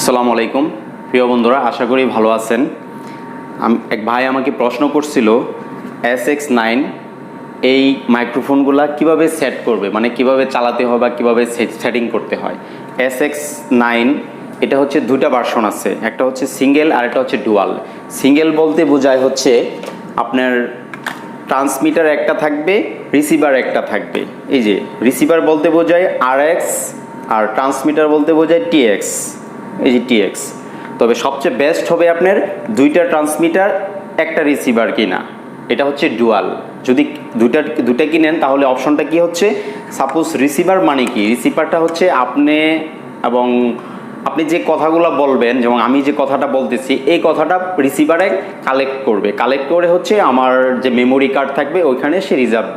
আসসালামু আলাইকুম। প্রিয় বন্ধুরা, আশা করি ভালো আছেন। এক ভাই আমাকে প্রশ্ন করছিল এস এক্স নাইন এই মাইক্রোফোনগুলো কীভাবে সেট করবে? মানে কীভাবে চালাতে হয় বা কীভাবে সেটিং করতে হয়? এস এক্স নাইন এটা হচ্ছে দুইটা ভার্সন আছে। একটা হচ্ছে সিঙ্গেল আর একটা হচ্ছে ডুয়াল সিঙ্গেল বলতে বোঝায় হচ্ছে আপনার ট্রান্সমিটার একটা থাকবে রিসিভার একটা থাকবে। এই যে রিসিভার বলতে বোঝায় আর এক্স আর ট্রান্সমিটার বলতে বোঝায় টিএক্স এই যে টিএক্স তবে সবচেয়ে বেস্ট হবে আপনার দুইটা ট্রান্সমিটার একটা রিসিভার কিনা। এটা হচ্ছে ডুয়াল যদি দুইটা দুইটা কিনেন, তাহলে অপশনটা কি হচ্ছে? সাপোজ রিসিভার মানে কি? রিসিভারটা হচ্ছে আপনি এবং আপনি যে কথাগুলো বলবেন, যেমন আমি যে কথাটা বলতেছি, এই কথাটা রিসিভারে কালেক্ট করবে। কালেক্ট করে হচ্ছে আমার যে মেমোরি কার্ড থাকবে, ওইখানে সে রিজার্ভ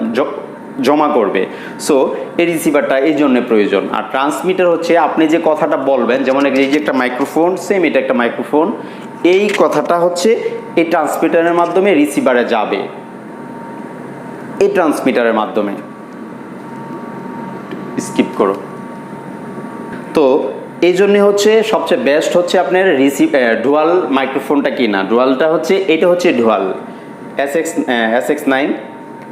জমা করবে। সো এই রিসিভারটা এই জন্য প্রয়োজন। আর ট্রান্সমিটার হচ্ছে, আপনি যে কথাটা বলবেন, যেমন এই যে একটা মাইক্রোফোন সেম এটা একটা মাইক্রোফোন এই কথাটা হচ্ছে, এই ট্রান্সমিটারের মাধ্যমে রিসিভারে যাবে। এই ট্রান্সমিটারের মাধ্যমে। স্কিপ করো। তো, এই জন্য হচ্ছে, সবচেয়ে বেস্ট হচ্ছে আপনার রিসিভ ডুয়াল মাইক্রোফোনটা কিনা। ডুয়ালটা হচ্ছে, এটা হচ্ছে dual S X S X nine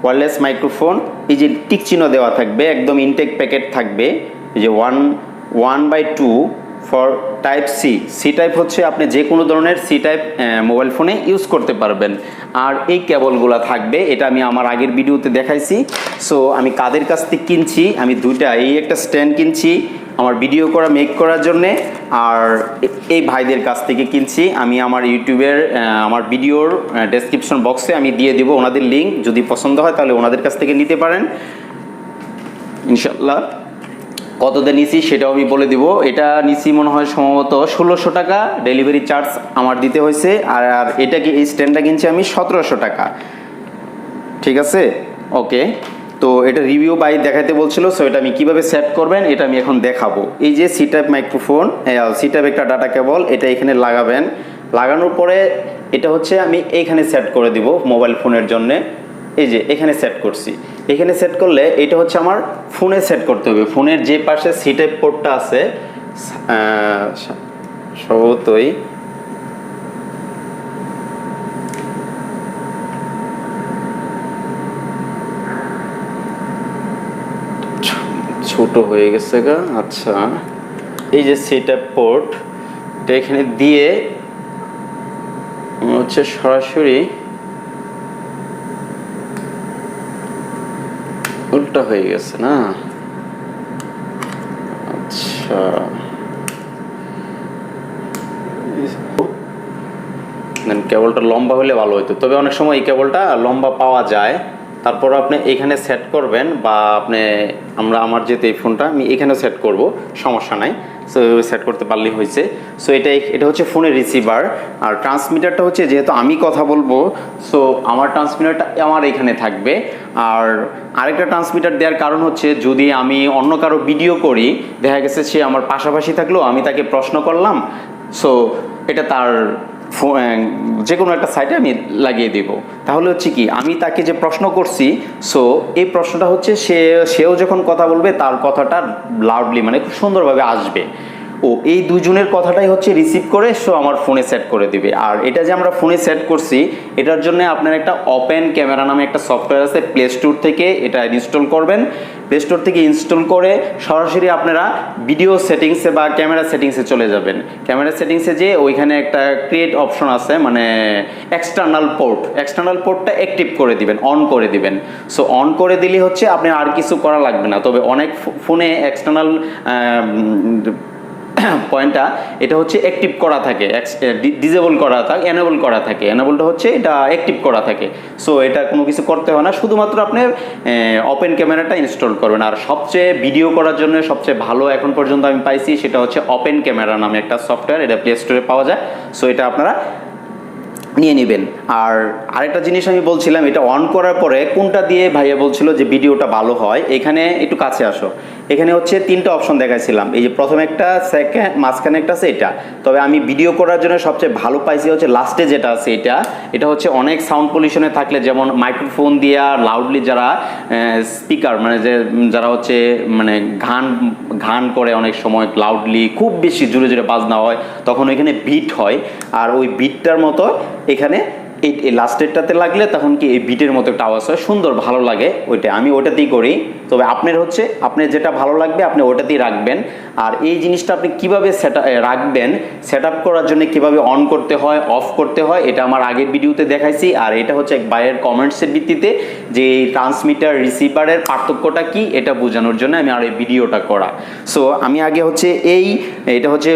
wireless microphone এই যে টিক চিহ্ন দেওয়া থাকবে, একদম ইনটেক প্যাকেট থাকবে যে one one by two four type C C type হচ্ছে আপনি যে কোনো ধরনের সি টাইপ মোবাইল ফোনে ইউজ করতে পারবেন। আর এই কেবলগুলো থাকবে, এটা আমি আমার আগের ভিডিওতে দেখাইছি। সো আমি কাদের কাছ থেকে কিনছি, আমি দুইটা, এই একটা স্ট্যান্ড কিনছি আমার ভিডিও করা মেক করার জন্যে, আর এই ভাইদের কাছ থেকে কিনছি। আমি আমার ইউটিউবের আমার ভিডিওর ডেসক্রিপশন বক্সে আমি দিয়ে দিব ওনাদের লিঙ্ক যদি পছন্দ হয়, তাহলে ওনাদের কাছ থেকে নিতে পারেন। ইনশাল্লাহ কত দিয়ে নিছি সেটাও আমি বলে দিব। এটা নিছি মনে হয় সম্ভবত ষোলোশো টাকা। ডেলিভারি চার্জ আমার দিতে হয়েছে। আর আর এটা কি এই স্ট্যান্ডটা কিনছি আমি সতেরোশো টাকা। ঠিক আছে? ওকে তো এটা রিভিউ বাই দেখাতে বলছিল সো এটা আমি কীভাবে সেট করবেন এটা আমি এখন দেখাবো। এই যে C type microphone C type একটা ডাটা কেবল এটা এখানে লাগাবেন। লাগানোর পরে এটা হচ্ছে আমি এইখানে সেট করে দিব মোবাইল ফোনের জন্যে। এই যে এখানে সেট করছি। এখানে সেট করলে এটা হচ্ছে আমার ফোনে সেট করতে হবে। ফোনের যে পাশে সি টাইপ পোর্টটা আছে আহ, সম্ভবতই ছোট হয়ে গেছে গা আচ্ছা। এই যে সেটআপ পোর্ট এটা এখানে দিয়ে হচ্ছে সরাসরি উল্টা হয়ে গেছে না? আচ্ছা। কেবলটা লম্বা হলে ভালো হতো। তবে অনেক সময় এই কেবলটা লম্বা পাওয়া যায়। তারপর আপনি এখানে সেট করবেন বা আপনি, আমরা আমার যেহেতু এই ফোনটা, আমি এখানে সেট করব, সমস্যা নাই। সো সেট করতে পারলেই হয়েছে। সো এটা এটা হচ্ছে ফোনের রিসিভার আর ট্রান্সমিটারটা হচ্ছে, যেহেতু আমি কথা বলব সো আমার ট্রান্সমিটারটা আমার এখানে থাকবে। আর আরেকটা ট্রান্সমিটার দেওয়ার কারণ হচ্ছে, যদি আমি অন্য কারও ভিডিও করি, দেখা গেছে সে আমার পাশাপাশি থাকলেও আমি তাকে প্রশ্ন করলাম সো এটা তার যে কোনো একটা সাইটে আমি লাগিয়ে দেব। তাহলে হচ্ছে কি, আমি তাকে যে প্রশ্ন করছি সো এই প্রশ্নটা হচ্ছে সে সেও যখন কথা বলবে, তার কথাটা লাউডলি মানে খুব সুন্দরভাবে আসবে। ও এই দুজনের কথাটাই হচ্ছে রিসিভ করে সো আমার ফোনে সেট করে দিবে। আর এটা যে আমরা ফোনে সেট করছি, এটার জন্য আপনার একটা ওপেন ক্যামেরা নামে একটা সফটওয়্যার আছে প্লে স্টোর থেকে এটা ইনস্টল করবেন। প্লে স্টোর থেকে ইনস্টল করে সরাসরি আপনারা ভিডিও সেটিংসে বা ক্যামেরা সেটিংসে চলে যাবেন। ক্যামেরা সেটিংসে যে ওইখানে একটা ক্রিয়েট অপশন আছে মানে এক্সটার্নাল পোর্ট এক্সটার্নাল পোর্টটা অ্যাক্টিভ করে দিবেন অন করে দিবেন। সো অন করে দিলে হচ্ছে আপনি আর কিছু করা লাগবে না। তবে অনেক ফোনে এক্সটার্নাল পয়েন্টটা, এটা হচ্ছে অ্যাক্টিভ করা থাকে ডিজেবল করা থাকে এনেবল করা থাকে। এনেবলটা হচ্ছে এটা অ্যাক্টিভ করা থাকে। সো এটা কোনো কিছু করতে হয় না, শুধুমাত্র আপনি ওপেন ক্যামেরাটা ইনস্টল করবেন। আর সবচেয়ে ভিডিও করার জন্য সবচেয়ে ভালো এখন পর্যন্ত আমি পাইছি, সেটা হচ্ছে ওপেন ক্যামেরা নামে একটা সফটওয়্যার এটা প্লে স্টোরে পাওয়া যায়। সো এটা আপনারা নিয়ে নেবেন। আর আরেকটা জিনিস আমি বলছিলাম, এটা অন করার পরে কোনটা দিয়ে ভাইয়া বলছিল যে ভিডিওটা ভালো হয়, এখানে একটু কাছে আসো। এখানে হচ্ছে তিনটা অপশন দেখাইছিলাম। এই যে প্রথম একটা সেকেন্ড মাঝখানে একটা আছে এটা। তবে আমি ভিডিও করার জন্য সবচেয়ে ভালো পাইছি হচ্ছে লাস্টে যেটা আছে এটা। এটা হচ্ছে অনেক সাউন্ড পলিউশনে থাকলে যেমন মাইক্রোফোন দিয়ে লাউডলি যারা স্পিকার মানে যে, যারা হচ্ছে মানে ঘান ঘান করে অনেক সময় লাউডলি খুব বেশি জোরে জোরে বাজনা হয়, তখন ওইখানে বিট হয়। আর ওই বিটটার মতো এখানে এই এই লাস্টেরটাতে লাগলে তখন কি এই বিটের মতো একটা আওয়াজ হয়? সুন্দর, ভালো লাগে ওইটা। আমি ওটাতেই করি। তবে আপনার হচ্ছে আপনার যেটা ভালো লাগবে, আপনি ওটাতেই রাখবেন। আর এই জিনিসটা আপনি কীভাবে সেট রাখবেন সেট করার জন্য কীভাবে অন করতে হয় অফ করতে হয়, এটা আমার আগের ভিডিওতে দেখাইছি। আর এটা হচ্ছে এক বাইরের কমেন্টসের ভিত্তিতে যে এই ট্রান্সমিটার রিসিভারের পার্থক্যটা কি, এটা বোঝানোর জন্য আমি আর এই ভিডিওটা করা। সো আমি আগে হচ্ছে এই, এটা হচ্ছে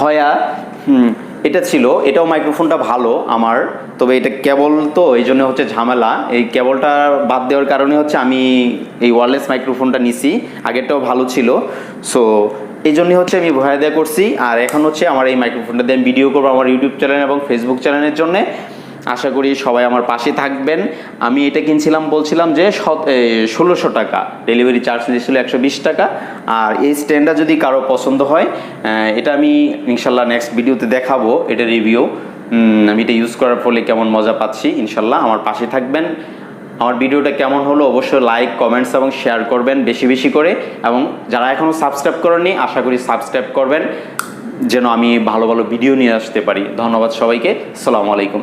ভয়া, হুম এটা ছিল, এটাও মাইক্রোফোনটা ভালো আমার, তবে এটা কেবল তো, এই জন্য হচ্ছে ঝামেলা। এই কেবলটা বাদ দেওয়ার কারণে হচ্ছে আমি এই ওয়ারলেস মাইক্রোফোনটা নিছি, আগেরটাও ভালো ছিল। সো এই জন্যই হচ্ছে আমি ভয়া দেওয়া করছি। আর এখন হচ্ছে আমার এই মাইক্রোফোনটা দিয়ে আমি ভিডিও করব আমার ইউটিউব চ্যানেল এবং ফেসবুক চ্যানেলের জন্যে। আশা করি সবাই আমার পাশে থাকবেন। আমি এটা কিনছিলাম, বলছিলাম যে ষোলোশো টাকা। ডেলিভারি চার্জ দিয়েছিল একশো বিশ টাকা। আর এই স্ট্যান্ডটা যদি কারও পছন্দ হয় এটা আমি ইনশাল্লাহ নেক্সট ভিডিওতে দেখাবো। এটা রিভিউ আমি এটা ইউজ করার ফলে কেমন মজা পাচ্ছি, ইনশাল্লাহ আমার পাশে থাকবেন। আমার ভিডিওটা কেমন হলো অবশ্যই লাইক কমেন্টস এবং শেয়ার করবেন বেশি বেশি করে। এবং যারা এখনও সাবস্ক্রাইব করেননি, আশা করি সাবস্ক্রাইব করবেন। যেন আমি ভালো ভালো ভিডিও নিয়ে আসতে পারি। ধন্যবাদ সবাইকে। আসসালামু আলাইকুম।